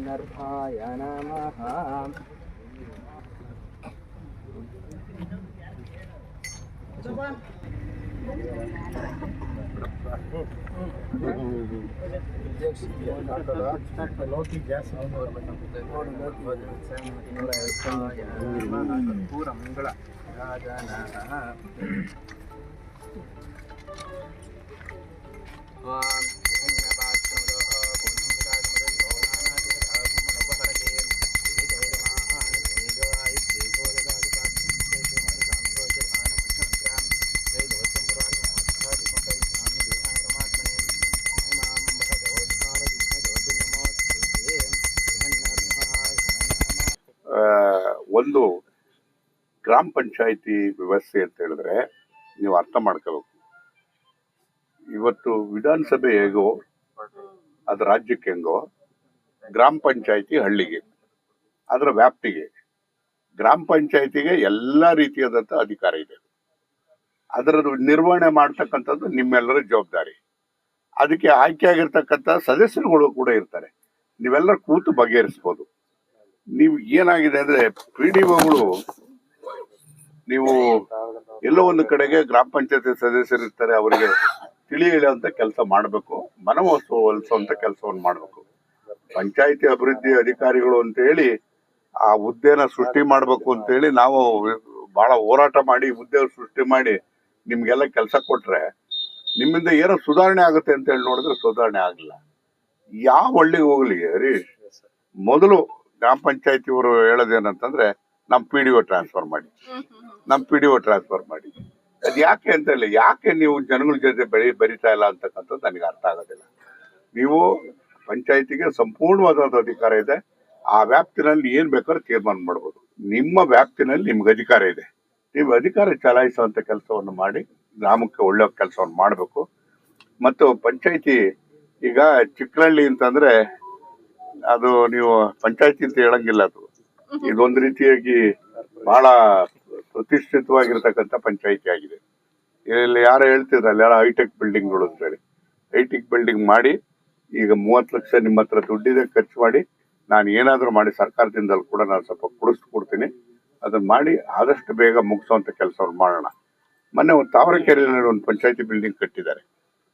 ನರ್ಭಾಯ ನಮಃ ಪೂರ ಮಂಗಳ ಆ, ಒಂದು ಗ್ರಾಮ ಪಂಚಾಯಿತಿ ವ್ಯವಸ್ಥೆ ಅಂತ ಹೇಳಿದ್ರೆ ನೀವು ಅರ್ಥ ಮಾಡ್ಕೋಬೇಕು. ಇವತ್ತು ವಿಧಾನಸಭೆ ಹೇಗೋ, ಅದು ರಾಜ್ಯಕ್ಕೆ ಹೆಂಗೋ, ಗ್ರಾಮ ಪಂಚಾಯಿತಿ ಹಳ್ಳಿಗೆ, ಅದರ ವ್ಯಾಪ್ತಿಗೆ, ಗ್ರಾಮ ಪಂಚಾಯಿತಿಗೆ ಎಲ್ಲ ರೀತಿಯಾದಂಥ ಅಧಿಕಾರ ಇದೆ. ಅದರ ನಿರ್ವಹಣೆ ಮಾಡ್ತಕ್ಕಂಥದ್ದು ನಿಮ್ಮೆಲ್ಲರ ಜವಾಬ್ದಾರಿ. ಅದಕ್ಕೆ ಆಯ್ಕೆ ಆಗಿರ್ತಕ್ಕಂಥ ಸದಸ್ಯರುಗಳು ಕೂಡ ಇರ್ತಾರೆ. ನೀವೆಲ್ಲರೂ ಕೂತು ಬಗೆಹರಿಸ್ಬೋದು. ನೀವು ಏನಾಗಿದೆ ಅಂದ್ರೆ ಪಿ ಡಿ ಒಗಳು ನೀವು ಎಲ್ಲೋ ಒಂದು ಕಡೆಗೆ ಗ್ರಾಮ ಪಂಚಾಯತಿ ಸದಸ್ಯರು ಇರ್ತಾರೆ ಅವರಿಗೆ ತಿಳಿ ಹೇಳುವಂತ ಕೆಲಸ ಮಾಡಬೇಕು ಹೊಲಿಸುವಂತ ಕೆಲಸವನ್ನು ಮಾಡಬೇಕು. ಪಂಚಾಯತಿ ಅಭಿವೃದ್ಧಿ ಅಧಿಕಾರಿಗಳು ಅಂತ ಹೇಳಿ ಆ ಹುದ್ದೆನ ಸೃಷ್ಟಿ ಮಾಡಬೇಕು ಅಂತ ಹೇಳಿ ನಾವು ಬಹಳ ಹೋರಾಟ ಮಾಡಿ ಹುದ್ದೆ ಸೃಷ್ಟಿ ಮಾಡಿ ನಿಮ್ಗೆಲ್ಲ ಕೆಲಸ ಕೊಟ್ರೆ ನಿಮ್ಮಿಂದ ಏನೋ ಸುಧಾರಣೆ ಆಗುತ್ತೆ ಅಂತ ಹೇಳಿ ನೋಡಿದ್ರೆ ಸುಧಾರಣೆ ಆಗಲ್ಲ ಯಾವ ಹಳ್ಳಿಗೆ ಹೋಗ್ಲಿ ಹರೀಶ್? ಮೊದಲು ಗ್ರಾಮ ಪಂಚಾಯತಿ ಅವರು ಹೇಳೋದೇನಂತಂದ್ರೆ ನಮ್ ಪಿ ಡಿ ಒ ಟ್ರಾನ್ಸ್ಫರ್ ಮಾಡಿ. ನಮ್ ಪಿ ಡಿ ಒ ಟ್ರಾನ್ಸ್ಫರ್ ಮಾಡಿ. ಅದ್ ಯಾಕೆ ಅಂತ ಹೇಳಿ ಯಾಕೆ ನೀವು ಜನಗಳ ಜೊತೆ ಬೆಳಿ ಬರಿತಾ ಇಲ್ಲ ಅಂತಕ್ಕಂಥದ್ದು ನನಗೆ ಅರ್ಥ ಆಗೋದಿಲ್ಲ. ನೀವು ಪಂಚಾಯತಿಗೆ ಸಂಪೂರ್ಣವಾದ ಅಧಿಕಾರ ಇದೆ. ಆ ವ್ಯಾಪ್ತಿನಲ್ಲಿ ಏನ್ ಬೇಕಾದ್ರೂ ತೀರ್ಮಾನ ಮಾಡ್ಬೋದು. ನಿಮ್ಮ ವ್ಯಾಪ್ತಿನಲ್ಲಿ ನಿಮ್ಗೆ ಅಧಿಕಾರ ಇದೆ. ನೀವು ಅಧಿಕಾರ ಚಲಾಯಿಸುವಂತ ಕೆಲಸವನ್ನು ಮಾಡಿ ಗ್ರಾಮಕ್ಕೆ ಒಳ್ಳೆ ಕೆಲಸವನ್ನು ಮಾಡಬೇಕು. ಮತ್ತು ಪಂಚಾಯತಿ ಈಗ ಚಿಕ್ಕನಹಳ್ಳಿ ಅಂತಂದ್ರೆ ಅದು ನೀವು ಪಂಚಾಯತಿ ಅಂತ ಹೇಳಂಗಿಲ್ಲ ಅದು. ಇದೊಂದು ರೀತಿಯಾಗಿ ಬಹಳ ಪ್ರತಿಷ್ಠಿತವಾಗಿರ್ತಕ್ಕಂಥ ಪಂಚಾಯತಿ ಆಗಿದೆ. ಇಲ್ಲಿ ಯಾರು ಹೇಳ್ತಿದ್ರಲ್ಲ ಯಾರು ಹೈಟೆಕ್ ಬಿಲ್ಡಿಂಗ್ಗಳು ಅಂತ ಹೇಳಿ. ಹೈಟೆಕ್ ಬಿಲ್ಡಿಂಗ್ ಮಾಡಿ, ಈಗ ಮೂವತ್ತು ಲಕ್ಷ ನಿಮ್ಮ ಹತ್ರ ದುಡ್ಡಿದೆ, ಖರ್ಚು ಮಾಡಿ, ನಾನು ಏನಾದರೂ ಮಾಡಿ, ಸರ್ಕಾರದಿಂದಲೂ ಕೂಡ ನಾನು ಸ್ವಲ್ಪ ಕೊಡಿಸ್ತು ಕೊಡ್ತೀನಿ. ಅದನ್ನ ಮಾಡಿ, ಆದಷ್ಟು ಬೇಗ ಮುಗಿಸುವಂತ ಕೆಲಸವನ್ನು ಮಾಡೋಣ. ಮೊನ್ನೆ ಒಂದು ತಾವರಕೆರೆಯಲ್ಲಿ ಒಂದು ಪಂಚಾಯತಿ ಬಿಲ್ಡಿಂಗ್ ಕಟ್ಟಿದ್ದಾರೆ.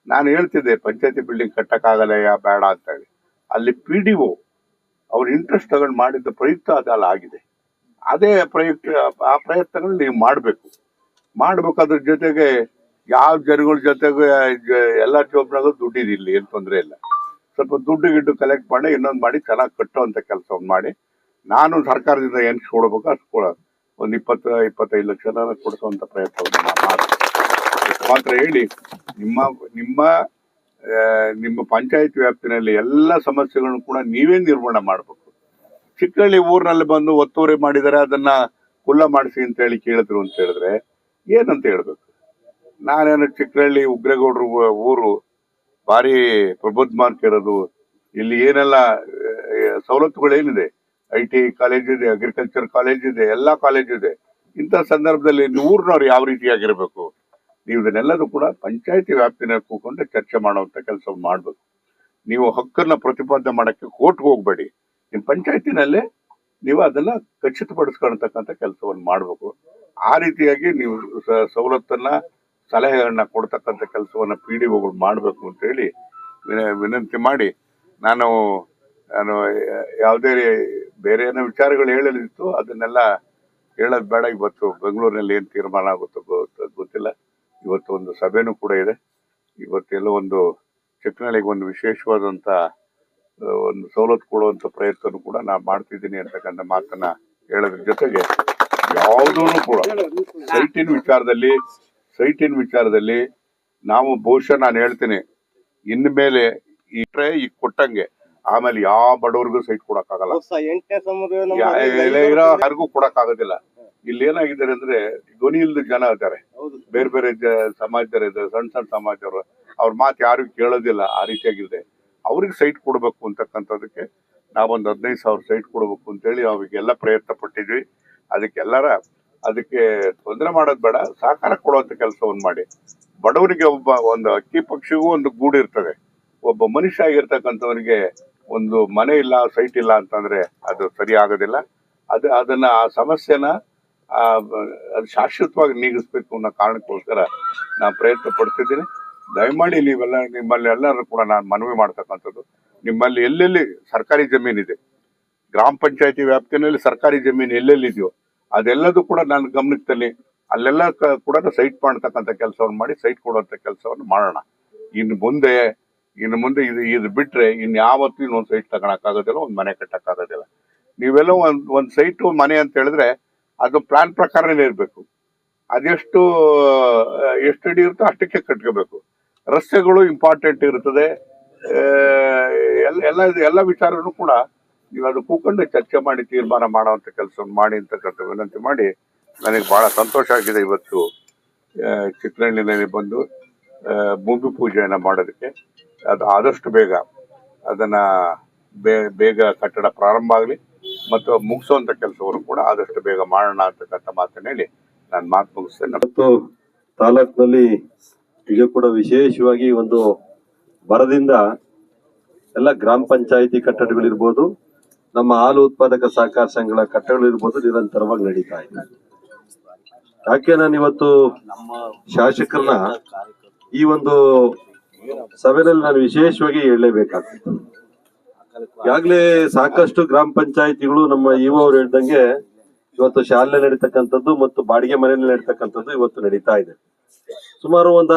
ನಾನು ಹೇಳ್ತಿದ್ದೆ, ಪಂಚಾಯತಿ ಬಿಲ್ಡಿಂಗ್ ಕಟ್ಟಕ್ಕಾಗಲ್ಲ ಯಾ, ಬೇಡ ಅಂತ ಹೇಳಿ. ಅಲ್ಲಿ ಪಿ ಡಿ ಒ ಅವ್ರ ಇಂಟ್ರೆಸ್ಟ್ ತಗೊಂಡು ಮಾಡಿದ್ದ ಪ್ರಯುಕ್ತ ಅದಲ್ಲ ಆಗಿದೆ. ಅದೇ ಪ್ರಯುಕ್ತ, ಆ ಪ್ರಯತ್ನಗಳು ನೀವು ಮಾಡಬೇಕು. ಮಾಡ್ಬೇಕಾದ್ರ ಜೊತೆಗೆ ಯಾವ ಜನಗಳ ಜೊತೆಗೆ ಎಲ್ಲ ಜೋಬ್ನಾಗೂ ದುಡ್ಡಿದೆ ಇಲ್ಲಿ, ಏನು ತೊಂದರೆ ಇಲ್ಲ. ಸ್ವಲ್ಪ ದುಡ್ಡು ಗಿಡ್ಡು ಕಲೆಕ್ಟ್ ಮಾಡಿ, ಇನ್ನೊಂದು ಮಾಡಿ, ಚೆನ್ನಾಗಿ ಕಟ್ಟುವಂತ ಕೆಲಸವನ್ನು ಮಾಡಿ. ನಾನು ಸರ್ಕಾರದಿಂದ ಏನು ಕೊಡ್ಬೇಕು ಅಷ್ಟು ಕೊಡ. ಒಂದು ಇಪ್ಪತ್ತು, ಇಪ್ಪತ್ತೈದು ಲಕ್ಷ ಕೊಡಿಸುವಂಥ ಪ್ರಯತ್ನವನ್ನು ಮಾತ್ರ ಹೇಳಿ, ನಿಮ್ಮ ನಿಮ್ಮ ನಿಮ್ಮ ಪಂಚಾಯತ್ ವ್ಯಾಪ್ತಿನಲ್ಲಿ ಎಲ್ಲ ಸಮಸ್ಯೆಗಳನ್ನು ಕೂಡ ನೀವೇ ನಿರ್ಮಾಣ ಮಾಡಬೇಕು. ಚಿಕ್ಕಹಳ್ಳಿ ಊರಿನಲ್ಲಿ ಬಂದು ಒತ್ತುವರಿ ಮಾಡಿದರೆ ಅದನ್ನ ಕುಲ್ಲ ಮಾಡಿಸಿ ಅಂತ ಹೇಳಿ ಕೇಳಿದ್ರು ಅಂತ ಹೇಳಿದ್ರೆ ಏನಂತ ಹೇಳ್ಬೇಕು? ನಾನೇನು ಚಿಕ್ಕಹಳ್ಳಿ ಉಗ್ರಗೌಡರು ಊರು ಭಾರಿ ಪ್ರಬುದ್ಧ ಮಾರ್ಕ್ ಇರೋದು ಇಲ್ಲಿ ಏನೆಲ್ಲ ಸವಲತ್ತುಗಳೇನಿದೆ ಐ ಟಿ ಕಾಲೇಜ್ ಇದೆ ಅಗ್ರಿಕಲ್ಚರ್ ಕಾಲೇಜ್ ಇದೆ, ಎಲ್ಲಾ ಕಾಲೇಜ್ ಇದೆ. ಇಂಥ ಸಂದರ್ಭದಲ್ಲಿ ಊರಿನವ್ರು ಯಾವ ರೀತಿಯಾಗಿರ್ಬೇಕು? ನೀವು ಇದನ್ನೆಲ್ಲರೂ ಕೂಡ ಪಂಚಾಯತಿ ವ್ಯಾಪ್ತಿನಲ್ಲಿ ಕೂತ್ಕೊಂಡು ಚರ್ಚೆ ಮಾಡುವಂತ ಕೆಲಸ ಮಾಡ್ಬೇಕು. ನೀವು ಹಕ್ಕನ್ನ ಪ್ರತಿಪಾದನೆ ಮಾಡಕ್ಕೆ ಕೋರ್ಟ್ಗೆ ಹೋಗ್ಬೇಡಿ. ನಿಮ್ಮ ಪಂಚಾಯತಿನಲ್ಲೇ ನೀವು ಅದನ್ನ ಖಚಿತಪಡಿಸ್ಕೊಳ್ತಕ್ಕಂಥ ಕೆಲಸವನ್ನು ಮಾಡಬೇಕು. ಆ ರೀತಿಯಾಗಿ ನೀವು ಸವಲತ್ತನ್ನ, ಸಲಹೆಗಳನ್ನ ಕೊಡ್ತಕ್ಕಂಥ ಕೆಲಸವನ್ನ ಪಿ ಡಿ ಒಗಳು ಮಾಡಬೇಕು ಅಂತ ಹೇಳಿ ವಿನಂತಿ ಮಾಡಿ ನಾನು ನಾನು ಯಾವುದೇ ಬೇರೆ ಏನೋ ವಿಚಾರಗಳು ಹೇಳಲಿತ್ತು ಅದನ್ನೆಲ್ಲ ಹೇಳೋದು ಬೇಡ ಇವತ್ತು. ಬೆಂಗಳೂರಿನಲ್ಲಿ ಏನು ತೀರ್ಮಾನ ಆಗುತ್ತೋ ಗೊತ್ತಿಲ್ಲ. ಇವತ್ತು ಒಂದು ಸಭೆನೂ ಕೂಡ ಇದೆ. ಇವತ್ತೆಲ್ಲ ಒಂದು ಚಿಕ್ಕನಳ್ಳಿಗೆ ಒಂದು ವಿಶೇಷವಾದಂತ ಒಂದು ಸವಲತ್ತು ಕೊಡುವಂತ ಪ್ರಯತ್ನ ಕೂಡ ನಾನು ಮಾಡ್ತಿದ್ದೀನಿ ಅಂತಕ್ಕಂಥ ಮಾತನ್ನ ಹೇಳೋದ್ರ ಜೊತೆಗೆ ಯಾವುದೂ ಕೂಡ ಸೈಟಿನ ವಿಚಾರದಲ್ಲಿ ಸೈಟಿನ ವಿಚಾರದಲ್ಲಿ ನಾವು ಬಹುಶಃ ನಾನು ಹೇಳ್ತೀನಿ, ಇನ್ಮೇಲೆ ಟ್ರೇ ಈಗ ಕೊಟ್ಟಂಗೆ ಆಮೇಲೆ ಯಾವ ಬಡವರಿಗೂ ಸೈಟ್ ಕೊಡಕ್ಕಾಗಲ್ಲ. ಯಾರಿಗೂ ಕೊಡಕ್ ಆಗೋದಿಲ್ಲ ಇಲ್ಲಿ ಏನಾಗಿದ್ದಾರೆ ಅಂದ್ರೆ ಧ್ವನಿ ಇಲ್ದ ಜನ ಇದ್ದಾರೆ. ಬೇರೆ ಬೇರೆ ಸಮಾಜದವರು ಇದ್ದಾರೆ ಸಣ್ಣ ಸಣ್ಣ ಸಮಾಜದವರು. ಅವ್ರ ಮಾತು ಯಾರು ಕೇಳೋದಿಲ್ಲ ಆ ರೀತಿಯಾಗಿದೆ. ಅವ್ರಿಗೆ ಸೈಟ್ ಕೊಡ್ಬೇಕು ಅಂತಕ್ಕಂಥದಕ್ಕೆ ನಾವೊಂದು ಹದಿನೈದು ಸಾವಿರ ಸೈಟ್ ಕೊಡಬೇಕು ಅಂತೇಳಿ ಅವಿಗೆಲ್ಲ ಪ್ರಯತ್ನ ಪಟ್ಟಿದ್ವಿ. ಅದಕ್ಕೆಲ್ಲರ ಅದಕ್ಕೆ ತೊಂದರೆ ಮಾಡೋದು ಬೇಡ ಸಹಕಾರ ಕೊಡುವಂತ ಕೆಲಸವನ್ನು ಮಾಡಿ. ಬಡವರಿಗೆ ಒಬ್ಬ ಒಂದು ಅಕ್ಕಿ ಪಕ್ಷಿಗೂ ಒಂದು ಗೂಡು ಇರ್ತದೆ. ಒಬ್ಬ ಮನುಷ್ಯ ಆಗಿರ್ತಕ್ಕಂಥವನಿಗೆ ಒಂದು ಮನೆ ಇಲ್ಲ ಸೈಟ್ ಇಲ್ಲ ಅಂತಂದ್ರೆ ಅದು ಸರಿ ಆಗೋದಿಲ್ಲ. ಅದು, ಅದನ್ನ ಆ ಸಮಸ್ಯೆನ ಅದು ಶಾಶ್ವತವಾಗಿ ನೀಗಿಸ್ಬೇಕು ಅನ್ನೋ ಕಾರಣಕ್ಕೋಸ್ಕರ ನಾನು ಪ್ರಯತ್ನ ಪಡ್ತಿದ್ದೀನಿ. ದಯಮಾಡಿ ನೀವೆಲ್ಲ, ನಿಮ್ಮಲ್ಲಿ ಎಲ್ಲರೂ ಕೂಡ ನಾನು ಮನವಿ ಮಾಡ್ತಕ್ಕಂಥದ್ದು. ನಿಮ್ಮಲ್ಲಿ ಎಲ್ಲೆಲ್ಲಿ ಸರ್ಕಾರಿ ಜಮೀನಿದೆ, ಗ್ರಾಮ ಪಂಚಾಯತಿ ವ್ಯಾಪ್ತಿಯಲ್ಲಿ ಸರ್ಕಾರಿ ಜಮೀನು ಎಲ್ಲೆಲ್ಲಿದೆಯೋ, ಅದೆಲ್ಲದೂ ಕೂಡ ನನ್ನ ಗಮನಕ್ಕೆ ಅಲ್ಲೆಲ್ಲ ಕೂಡ ಸೈಟ್ ಮಾಡ್ತಕ್ಕಂಥ ಕೆಲಸವನ್ನು ಮಾಡಿ, ಸೈಟ್ ಕೊಡುವಂಥ ಕೆಲಸವನ್ನು ಮಾಡೋಣ. ಇನ್ನು ಮುಂದೆ ಇನ್ನು ಮುಂದೆ ಇದು ಇದು ಬಿಟ್ರೆ ಇನ್ ಯಾವತ್ತೂ ಇನ್ನೊಂದು ಸೈಟ್ ತಗೊಳಕ್ಕಾಗೋದಿಲ್ಲ ಒಂದು ಮನೆ ಕಟ್ಟಕ್ಕಾಗೋದಿಲ್ಲ. ನೀವೆಲ್ಲ ಒಂದು ಒಂದು ಸೈಟ್ ಮನೆ ಅಂತ ಹೇಳಿದ್ರೆ ಅದು ಪ್ಲಾನ್ ಪ್ರಕಾರನೇ ಇರಬೇಕು. ಅದೆಷ್ಟು ಎಷ್ಟು ಅಡಿ ಇರುತ್ತೋ ಅಷ್ಟಕ್ಕೆ ಕಟ್ಕೋಬೇಕು. ರಸ್ತೆಗಳು ಇಂಪಾರ್ಟೆಂಟ್ ಇರ್ತದೆ ಆ, ಎಲ್ಲ ಎಲ್ಲ ಎಲ್ಲ ವಿಚಾರನೂ ಕೂಡ ನೀವು ಅದು ಕೂಕೊಂಡು ಚರ್ಚೆ ಮಾಡಿ ತೀರ್ಮಾನ ಮಾಡುವಂಥ ಕೆಲಸ ಮಾಡಿ ಅಂತಕ್ಕಂಥ ವಿನಂತಿ ಮಾಡಿ ನನಗೆ ಬಹಳ ಸಂತೋಷ ಆಗಿದೆ ಇವತ್ತು. ಚಿತ್ರಹಳ್ಳಿನಲ್ಲಿ ಬಂದು ಭೂಮಿ ಪೂಜೆಯನ್ನು ಮಾಡೋದಕ್ಕೆ. ಅದು ಆದಷ್ಟು ಬೇಗ ಅದನ್ನ ಬೇಗ ಕಟ್ಟಡ ಪ್ರಾರಂಭ ಆಗಲಿ ಮತ್ತು ಮುಗಿಸುವಂತ ಕೆಲಸವನ್ನು ಕೂಡ ಆದಷ್ಟು ಬೇಗ ಮಾಡೋಣ ಅಂತಕ್ಕಂಥ ಮಾತನ್ನ ಹೇಳಿ ನಾನು ಮಾತು ಮುಗಿಸ್ತೇನೆ. ಮತ್ತು ತಾಲೂಕಿನಲ್ಲಿ ಈಗ ಕೂಡ ವಿಶೇಷವಾಗಿ ಒಂದು ಬರದಿಂದ ಎಲ್ಲ ಗ್ರಾಮ ಪಂಚಾಯಿತಿ ಕಟ್ಟಡಗಳಿರ್ಬೋದು, ನಮ್ಮ ಹಾಲು ಉತ್ಪಾದಕ ಸಹಕಾರ ಸಂಘಗಳ ಕಟ್ಟಡಗಳಿರ್ಬೋದು ನಿರಂತರವಾಗಿ ನಡೀತಾ ಇದೆ. ಯಾಕೆ ನಾನು ಇವತ್ತು ಶಾಸಕರನ್ನ ಈ ಒಂದು ಸಭೆಯಲ್ಲಿ ನಾನು ವಿಶೇಷವಾಗಿ ಹೇಳಲೇಬೇಕಾಗ್ತದೆ. ಈಗಾಗಲೇ ಸಾಕಷ್ಟು ಗ್ರಾಮ ಪಂಚಾಯಿತಿಗಳು ನಮ್ಮ ಇವ ಅವ್ರು ಹೇಳ್ದಂಗೆ ಇವತ್ತು ಶಾಲೆ ನಡೀತಕ್ಕಂಥದ್ದು ಮತ್ತು ಬಾಡಿಗೆ ಮನೆಯಲ್ಲಿ ನಡೀತಕ್ಕಂಥದ್ದು ಇವತ್ತು ನಡೀತಾ ಇದೆ. ಸುಮಾರು ಒಂದ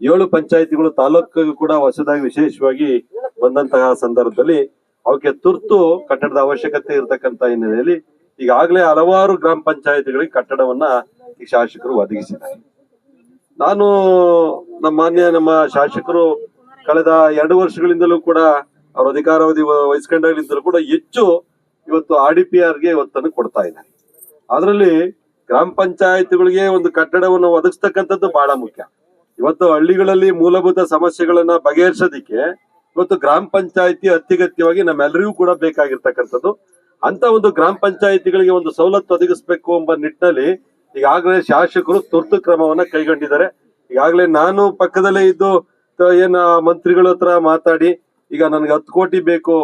ಏಳು ಪಂಚಾಯಿತಿಗಳು ತಾಲೂಕಿಗೂ ಕೂಡ ಹೊಸದಾಗಿ ವಿಶೇಷವಾಗಿ ಬಂದಂತಹ ಸಂದರ್ಭದಲ್ಲಿ ಅವಕ್ಕೆ ತುರ್ತು ಕಟ್ಟಡದ ಅವಶ್ಯಕತೆ ಇರತಕ್ಕಂತ ಹಿನ್ನೆಲೆಯಲ್ಲಿ ಈಗಾಗಲೇ ಹಲವಾರು ಗ್ರಾಮ ಪಂಚಾಯತಿಗಳಿಗೆ ಕಟ್ಟಡವನ್ನ ಈ ಶಾಸಕರು ಒದಗಿಸಿದ್ದಾರೆ. ನಾನು ನಮ್ಮ ಮಾನ್ಯ ನಮ್ಮ ಶಾಸಕರು ಕಳೆದ ಎರಡು ವರ್ಷಗಳಿಂದಲೂ ಕೂಡ ಅವರ ಅಧಿಕಾರಾವಧಿ ವಹಿಸ್ಕೊಂಡಾಗಲಿಂದಲೂ ಕೂಡ ಹೆಚ್ಚು ಇವತ್ತು ಆರ್ ಡಿ ಪಿ ಆರ್ಗೆ ಒತ್ತನ್ನು ಕೊಡ್ತಾ ಇದ್ದಾರೆ. ಅದರಲ್ಲಿ ಗ್ರಾಮ ಪಂಚಾಯತ್ಗಳಿಗೆ ಒಂದು ಕಟ್ಟಡವನ್ನು ಒದಗಿಸ್ತಕ್ಕಂಥದ್ದು ಬಹಳ ಮುಖ್ಯ. ಇವತ್ತು ಹಳ್ಳಿಗಳಲ್ಲಿ ಮೂಲಭೂತ ಸಮಸ್ಯೆಗಳನ್ನ ಬಗೆಹರಿಸೋದಿಕ್ಕೆ ಇವತ್ತು ಗ್ರಾಮ ಪಂಚಾಯತಿ ಅತ್ಯಗತ್ಯವಾಗಿ ನಮ್ಮೆಲ್ಲರಿಗೂ ಕೂಡ ಬೇಕಾಗಿರ್ತಕ್ಕಂಥದ್ದು. ಅಂತ ಒಂದು ಗ್ರಾಮ ಪಂಚಾಯತಿಗಳಿಗೆ ಒಂದು ಸವಲತ್ತು ಒದಗಿಸ್ಬೇಕು ಎಂಬ ನಿಟ್ಟಿನಲ್ಲಿ ಈಗಾಗಲೇ ಶಾಸಕರು ತುರ್ತು ಕ್ರಮವನ್ನ ಕೈಗೊಂಡಿದ್ದಾರೆ. ಈಗಾಗಲೇ ನಾನು ಪಕ್ಕದಲ್ಲೇ ಇದ್ದು ಏನ ಮಂತ್ರಿಗಳ ಹತ್ರ ಮಾತಾಡಿ, ಈಗ ನನ್ಗೆ ಹತ್ತು ಕೋಟಿ ಬೇಕು,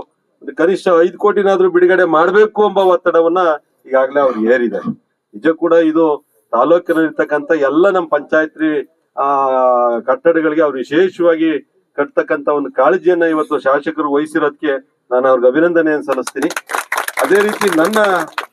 ಕನಿಷ್ಠ ಐದು ಕೋಟಿನಾದ್ರೂ ಬಿಡುಗಡೆ ಮಾಡಬೇಕು ಎಂಬ ಒತ್ತಡವನ್ನ ಈಗಾಗಲೇ ಅವ್ರು ಏರಿದ್ದಾರೆ ನಿಜ ಕೂಡ ಇದು ತಾಲೂಕಿನಲ್ಲಿರ್ತಕ್ಕಂಥ ಎಲ್ಲ ನಮ್ಮ ಪಂಚಾಯತ್ರಿ, ಆ, ಕಟ್ಟಡಗಳಿಗೆ ಅವ್ರು ವಿಶೇಷವಾಗಿ ಕಟ್ತಕ್ಕಂತ ಒಂದು ಕಾಳಜಿಯನ್ನ ಇವತ್ತು ಶಾಸಕರು ವಹಿಸಿರೋದಕ್ಕೆ ನಾನು ಅವ್ರಿಗೆ ಅಭಿನಂದನೆಯನ್ನು ಸಲ್ಲಿಸ್ತೀನಿ. ಅದೇ ರೀತಿ ನನ್ನ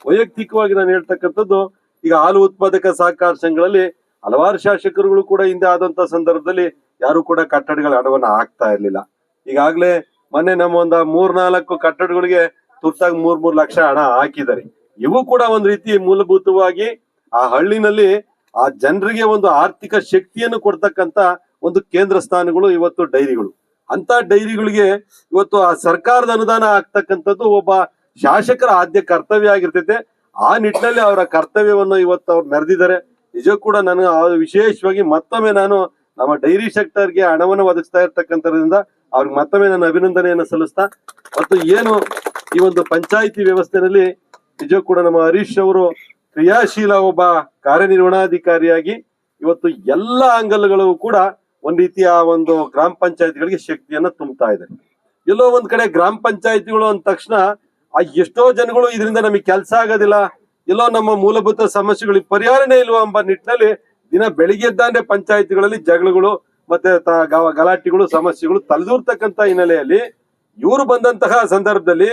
ವೈಯಕ್ತಿಕವಾಗಿ ನಾನು ಹೇಳ್ತಕ್ಕಂಥದ್ದು, ಈಗ ಹಾಲು ಉತ್ಪಾದಕ ಸಹಕಾರ ಸಂಘಗಳಲ್ಲಿ ಹಲವಾರು ಶಾಸಕರುಗಳು ಕೂಡ ಹಿಂದೆ ಆದಂತ ಸಂದರ್ಭದಲ್ಲಿ ಯಾರು ಕೂಡ ಕಟ್ಟಡಗಳ ಹಣವನ್ನು ಹಾಕ್ತಾ ಇರ್ಲಿಲ್ಲ. ಈಗಾಗಲೇ ಮೊನ್ನೆ ನಮ್ಮ ಒಂದು ಮೂರ್ನಾಲ್ಕು ಕಟ್ಟಡಗಳಿಗೆ ತುರ್ತಾಗಿ ಮೂರ್ ಮೂರ್ ಲಕ್ಷ ಹಣ ಹಾಕಿದ್ದಾರೆ. ಇವು ಕೂಡ ಒಂದ್ ರೀತಿ ಮೂಲಭೂತವಾಗಿ ಆ ಹಳ್ಳಿನಲ್ಲಿ ಆ ಜನರಿಗೆ ಒಂದು ಆರ್ಥಿಕ ಶಕ್ತಿಯನ್ನು ಕೊಡ್ತಕ್ಕಂತ ಒಂದು ಕೇಂದ್ರ ಸ್ಥಾನಗಳು ಇವತ್ತು ಡೈರಿಗಳು. ಅಂತ ಡೈರಿಗಳಿಗೆ ಇವತ್ತು ಆ ಸರ್ಕಾರದ ಅನುದಾನ ಆಗ್ತಕ್ಕಂಥದ್ದು ಒಬ್ಬ ಶಾಸಕರ ಆದ್ಯ ಕರ್ತವ್ಯ ಆಗಿರ್ತೈತೆ. ಆ ನಿಟ್ಟಿನಲ್ಲಿ ಅವರ ಕರ್ತವ್ಯವನ್ನು ಇವತ್ತು ಅವ್ರು ಮೆರೆದಿದ್ದಾರೆ. ನಿಜ ಕೂಡ ನನಗೆ ವಿಶೇಷವಾಗಿ ಮತ್ತೊಮ್ಮೆ ನಾನು ನಮ್ಮ ಡೈರಿ ಸೆಕ್ಟರ್ಗೆ ಹಣವನ್ನು ಒದಗಿಸ್ತಾ ಇರ್ತಕ್ಕಂಥದ್ರಿಂದ ಅವ್ರಿಗೆ ಮತ್ತೊಮ್ಮೆ ನಾನು ಅಭಿನಂದನೆಯನ್ನು ಸಲ್ಲಿಸ್ತಾ, ಮತ್ತು ಏನು ಈ ಒಂದು ಪಂಚಾಯಿತಿ ವ್ಯವಸ್ಥೆನಲ್ಲಿ ನಿಜ ಕೂಡ ನಮ್ಮ ಹರೀಶ್ ಅವರು ಕ್ರಿಯಾಶೀಲ ಒಬ್ಬ ಕಾರ್ಯನಿರ್ವಹಣಾಧಿಕಾರಿಯಾಗಿ ಇವತ್ತು ಎಲ್ಲ ಅಂಗಲ್ಗಳು ಕೂಡ ಒಂದ್ ರೀತಿಯ ಒಂದು ಗ್ರಾಮ ಪಂಚಾಯತ್ಗಳಿಗೆ ಶಕ್ತಿಯನ್ನ ತುಂಬುತ್ತಾ ಇದೆ ಎಲ್ಲೋ ಒಂದ್ ಕಡೆ ಗ್ರಾಮ ಪಂಚಾಯತಿಗಳು ಅಂದ ತಕ್ಷಣ ಆ ಎಷ್ಟೋ ಜನಗಳು ಇದರಿಂದ ನಮಗೆ ಕೆಲಸ ಆಗೋದಿಲ್ಲ ಎಲ್ಲೋ ನಮ್ಮ ಮೂಲಭೂತ ಸಮಸ್ಯೆಗಳಿಗೆ ಪರಿಹಾರನೇ ಇಲ್ವಾ ಎಂಬ ನಿಟ್ಟಿನಲ್ಲಿ ದಿನ ಬೆಳಿಗ್ಗೆ ಎದ್ದಾಂಡೆ ಪಂಚಾಯತಿಗಳಲ್ಲಿ ಜಗಳಗಳು ಮತ್ತೆ ಗಲಾಟೆಗಳು, ಸಮಸ್ಯೆಗಳು ತಲೆದೂರ್ತಕ್ಕಂತ ಹಿನ್ನೆಲೆಯಲ್ಲಿ ಇವರು ಬಂದಂತಹ ಸಂದರ್ಭದಲ್ಲಿ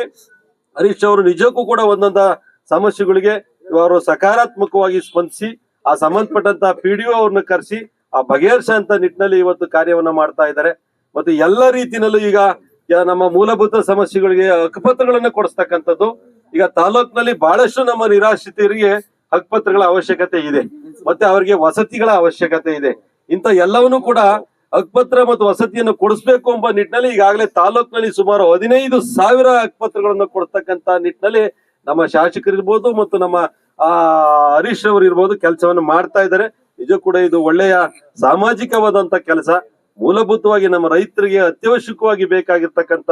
ಹರೀಶ್ ಅವರು ನಿಜಕ್ಕೂ ಕೂಡ ಒಂದೊಂದ ಸಮಸ್ಯೆಗಳಿಗೆ ಅವರು ಸಕಾರಾತ್ಮಕವಾಗಿ ಸ್ಪಂದಿಸಿ, ಆ ಸಂಬಂಧಪಟ್ಟಂತಹ ಪಿ ಡಿ ಅವ್ರನ್ನ ಕರೆಸಿ, ಆ ಬಗೆಹರಿಸಂತ ನಿಟ್ಟಿನಲ್ಲಿ ಇವತ್ತು ಕಾರ್ಯವನ್ನ ಮಾಡ್ತಾ ಇದ್ದಾರೆ. ಮತ್ತೆ ಎಲ್ಲ ರೀತಿಯಲ್ಲೂ ಈಗ ನಮ್ಮ ಮೂಲಭೂತ ಸಮಸ್ಯೆಗಳಿಗೆ ಹಕ್ಕುಪತ್ರಗಳನ್ನ ಕೊಡಿಸ್ತಕ್ಕಂಥದ್ದು ಈಗ ತಾಲೂಕಿನಲ್ಲಿ ಬಹಳಷ್ಟು ನಮ್ಮ ನಿರಾಶ್ರಿತರಿಗೆ ಹಕ್ಪತ್ರಗಳ ಅವಶ್ಯಕತೆ ಇದೆ. ಮತ್ತೆ ಅವರಿಗೆ ವಸತಿಗಳ ಅವಶ್ಯಕತೆ ಇದೆ. ಇಂಥ ಎಲ್ಲವನ್ನು ಕೂಡ ಹಕ್ಪತ್ರ ಮತ್ತು ವಸತಿಯನ್ನು ಕೊಡಿಸ್ಬೇಕು ಎಂಬ ನಿಟ್ಟಿನಲ್ಲಿ ಈಗಾಗಲೇ ತಾಲೂಕಿನಲ್ಲಿ ಸುಮಾರು ಹದಿನೈದು ಸಾವಿರ ಹಕ್ಪತ್ರಗಳನ್ನು ಕೊಡ್ತಕ್ಕಂತ ನಿಟ್ಟಿನಲ್ಲಿ ನಮ್ಮ ಶಾಸಕರಿರ್ಬೋದು ಮತ್ತು ನಮ್ಮ, ಆ, ಹರೀಶ್ ಅವರು ಇರ್ಬೋದು ಕೆಲಸವನ್ನು ಮಾಡ್ತಾ ಇದ್ದಾರೆ. ನಿಜ ಕೂಡ ಇದು ಒಳ್ಳೆಯ ಸಾಮಾಜಿಕವಾದಂತ ಕೆಲಸ. ಮೂಲಭೂತವಾಗಿ ನಮ್ಮ ರೈತರಿಗೆ ಅತ್ಯವಶ್ಯಕವಾಗಿ ಬೇಕಾಗಿರ್ತಕ್ಕಂತ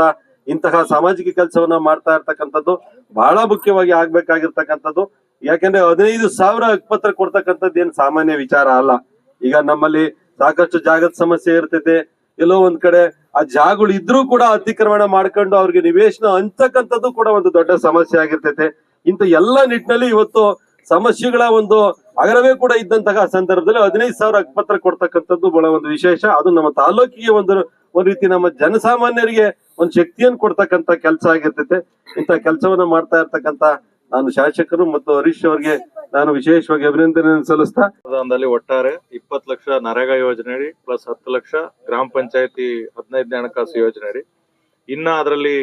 ಇಂತಹ ಸಾಮಾಜಿಕ ಕೆಲಸವನ್ನ ಮಾಡ್ತಾ ಇರ್ತಕ್ಕಂಥದ್ದು ಬಹಳ ಮುಖ್ಯವಾಗಿ ಆಗ್ಬೇಕಾಗಿರ್ತಕ್ಕಂಥದ್ದು. ಯಾಕಂದ್ರೆ ಹದಿನೈದು ಸಾವಿರ ಹಕ್ಪತ್ರ ಕೊಡ್ತಕ್ಕಂಥದ್ದು ಏನ್ ಸಾಮಾನ್ಯ ವಿಚಾರ ಅಲ್ಲ. ಈಗ ನಮ್ಮಲ್ಲಿ ಸಾಕಷ್ಟು ಜಾಗದ ಸಮಸ್ಯೆ ಇರ್ತೈತೆ. ಎಲ್ಲೋ ಒಂದ್ ಕಡೆ ಆ ಜಾಗಗಳು ಇದ್ರೂ ಕೂಡ ಅತಿಕ್ರಮಣ ಮಾಡ್ಕೊಂಡು ಅವ್ರಿಗೆ ನಿವೇಶನ ಹಂಚಕ್ಕಂಥದ್ದು ಕೂಡ ಒಂದು ದೊಡ್ಡ ಸಮಸ್ಯೆ ಆಗಿರ್ತೈತೆ. ಇಂಥ ಎಲ್ಲ ನಿಟ್ಟಿನಲ್ಲಿ ಇವತ್ತು ಸಮಸ್ಯೆಗಳ ಒಂದು ಅಗರವೇ ಕೂಡ ಇದ್ದಂತಹ ಸಂದರ್ಭದಲ್ಲಿ ಹದಿನೈದು ಸಾವಿರ ಹಕ್ಪತ್ರ ಕೊಡ್ತಕ್ಕಂಥದ್ದು ಬಹಳ ಒಂದು ವಿಶೇಷ. ಅದು ನಮ್ಮ ತಾಲೂಕಿಗೆ ಒಂದು ಒಂದ್ ರೀತಿ ನಮ್ಮ ಜನಸಾಮಾನ್ಯರಿಗೆ ಒಂದ್ ಶಕ್ತಿಯನ್ನು ಕೊಡ್ತಕ್ಕಂತ ಕೆಲಸ ಆಗಿರ್ತೈತೆ. ಇಂತ ಕೆಲಸವನ್ನ ಮಾಡ್ತಾ ಇರ್ತಕ್ಕಂತ ನಾನು ಶಾಸಕರು ಮತ್ತು ಹರೀಶ್ ಅವರಿಗೆ ನಾನು ವಿಶೇಷವಾಗಿ ಅಭಿನಂದನೆ ಸಲ್ಲಿಸ್ತಾ ಒಟ್ಟಾರೆ ಇಪ್ಪತ್ತು ಲಕ್ಷ ನರೇಗಾ ಯೋಜನೆ ಅಡಿ ಪ್ಲಸ್ ಹತ್ತು ಲಕ್ಷ ಗ್ರಾಮ ಪಂಚಾಯತಿ ಹದಿನೈದನೇ ಹಣಕಾಸು ಯೋಜನೆ ಅಡಿ. ಇನ್ನ ಅದರಲ್ಲಿ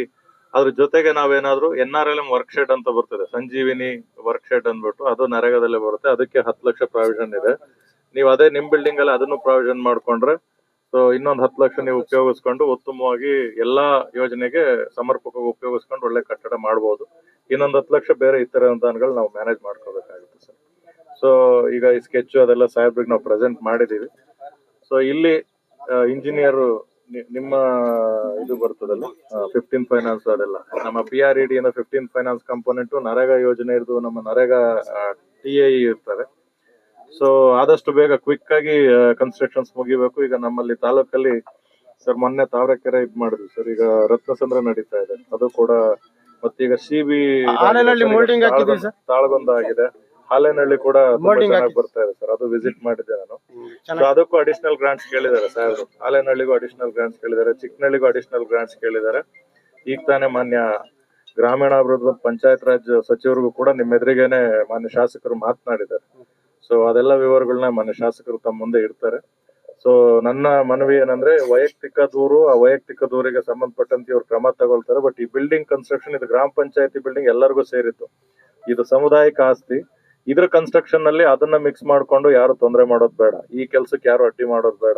ಅದ್ರ ಜೊತೆಗೆ ನಾವೇನಾದ್ರು N R L M work shed ಅಂತ ಬರ್ತದೆ. ಸಂಜೀವಿನಿ ವರ್ಕ್ ಶೆಡ್ ಅಂದ್ಬಿಟ್ಟು ಅದು ನರೇಗಾದಲ್ಲೇ ಬರುತ್ತೆ. ಅದಕ್ಕೆ ಹತ್ತು ಲಕ್ಷ ಪ್ರಾವಿಷನ್ ಇದೆ. ನೀವು ಅದೇ ನಿಮ್ ಬಿಲ್ಡಿಂಗ್ ಅಲ್ಲಿ ಅದನ್ನು ಪ್ರಾವಿಷನ್ ಮಾಡ್ಕೊಂಡ್ರೆ ಸೊ ಇನ್ನೊಂದು ಹತ್ತು ಲಕ್ಷ ನೀವು ಉಪಯೋಗಿಸ್ಕೊಂಡು ಉತ್ತಮವಾಗಿ ಎಲ್ಲಾ ಯೋಜನೆಗೆ ಸಮರ್ಪಕವಾಗಿ ಉಪಯೋಗಿಸ್ಕೊಂಡು ಒಳ್ಳೆ ಕಟ್ಟಡ ಮಾಡಬಹುದು ಇನ್ನೊಂದು ಹತ್ತು ಲಕ್ಷ ಬೇರೆ ಇತರ ಅನುದಾನಗಳು ನಾವು ಮ್ಯಾನೇಜ್ ಮಾಡ್ಕೋಬೇಕಾಗುತ್ತೆ ಸರ್. ಸೊ ಈಗ ಈ ಸ್ಕೆಚ್ ಅದೆಲ್ಲ ಸಾಹೇಬ್ರಿಗೆ ನಾವು ಪ್ರೆಸೆಂಟ್ ಮಾಡಿದೀವಿ. ಸೊ ಇಲ್ಲಿ ಇಂಜಿನಿಯರ್ ನಿಮ್ಮ ಇದು ಬರ್ತದಲ್ಲ ಫಿಫ್ಟೀನ್ ಫೈನಾನ್ಸ್ ಅದೆಲ್ಲ. ನಮ್ಮ P R E D fifteen finance component NREGA ಯೋಜನೆ ಇರ್ದು ನಮ್ಮ ನರೇಗಾ ಟಿ ಎ ಇರ್ತವೆ ಸೊ ಆದಷ್ಟು ಬೇಗ ಕ್ವಿಕ್ ಆಗಿ ಕನ್ಸ್ಟ್ರಕ್ಷನ್ಸ್ ಮುಗಿಬೇಕು. ಈಗ ನಮ್ಮಲ್ಲಿ ತಾಲೂಕಲ್ಲಿ ಸರ್ ಮೊನ್ನೆ ತಾವರೆಕೆರೆ ಇದ್ ಮಾಡಿದ್ವಿ ಸರ್ ಈಗ ರತ್ನಸಂದ್ರ ನಡೀತಾ ಇದೆ. ಅದು ಕೂಡ ಮತ್ತೀಗ ಸಿ ಬಿ. ತಾಳಗೊಂದ ಆಗಿದೆ. ಹಾಲೇನಹಳ್ಳಿ ಕೂಡ ಚೆನ್ನಾಗಿ ಬರ್ತಾ ಇದೆ ಸರ್ ಅದು ವಿಸಿಟ್ ಮಾಡಿದ್ದೆ ನಾನು. ಸೊ ಅದಕ್ಕೂ ಅಡಿಷನಲ್ ಗ್ರಾಂಟ್ಸ್ ಕೇಳಿದ್ದಾರೆ ಸರ್ ಹಾಲೇನಹಳ್ಳಿಗೂ ಅಡಿಷನಲ್ ಗ್ರಾಂಟ್ಸ್ ಕೇಳಿದ್ದಾರೆ. ಚಿಕ್ಕನಹಳ್ಳಿಗೂ ಅಡಿಷನಲ್ ಗ್ರಾಂಟ್ಸ್ ಕೇಳಿದ್ದಾರೆ. ಈಗ ತಾನೇ ಮಾನ್ಯ ಗ್ರಾಮೀಣಾಭಿವೃದ್ಧಿ ಪಂಚಾಯತ್ ರಾಜ್ ಸಚಿವರಿಗೂ ಕೂಡ ನಿಮ್ಮ ಎದುರಿಗೇನೆ ಮಾನ್ಯ ಶಾಸಕರು ಮಾತನಾಡಿದ್ದಾರೆ. ಸೊ ಅದೆಲ್ಲ ವಿವರಗಳನ್ನ ಮನೆ ಶಾಸಕರು ತಮ್ಮ ಮುಂದೆ ಇಡ್ತಾರೆ. ಸೊ ನನ್ನ ಮನವಿ ಏನಂದ್ರೆ, ವೈಯಕ್ತಿಕ ದೂರು, ಆ ವೈಯಕ್ತಿಕ ದೂರಿಗೆ ಸಂಬಂಧಪಟ್ಟಂತೆ ಇವ್ರು ಕ್ರಮ ತಗೊಳ್ತಾರೆ. ಬಟ್ ಈ ಬಿಲ್ಡಿಂಗ್ ಕನ್ಸ್ಟ್ರಕ್ಷನ್ ಇದು ಗ್ರಾಮ ಪಂಚಾಯತಿ ಬಿಲ್ಡಿಂಗ್ ಎಲ್ಲರಿಗೂ ಸೇರಿತ್ತು. ಇದು ಸಮುದಾಯಿಕ ಆಸ್ತಿ. ಇದ್ರ ಕನ್ಸ್ಟ್ರಕ್ಷನ್ನಲ್ಲಿ ಅದನ್ನ ಮಿಕ್ಸ್ ಮಾಡ್ಕೊಂಡು ಯಾರು ತೊಂದರೆ ಮಾಡೋದು ಬೇಡ. ಈ ಕೆಲ್ಸಕ್ಕೆ ಯಾರು ಅಡ್ಡಿ ಮಾಡೋದು ಬೇಡ.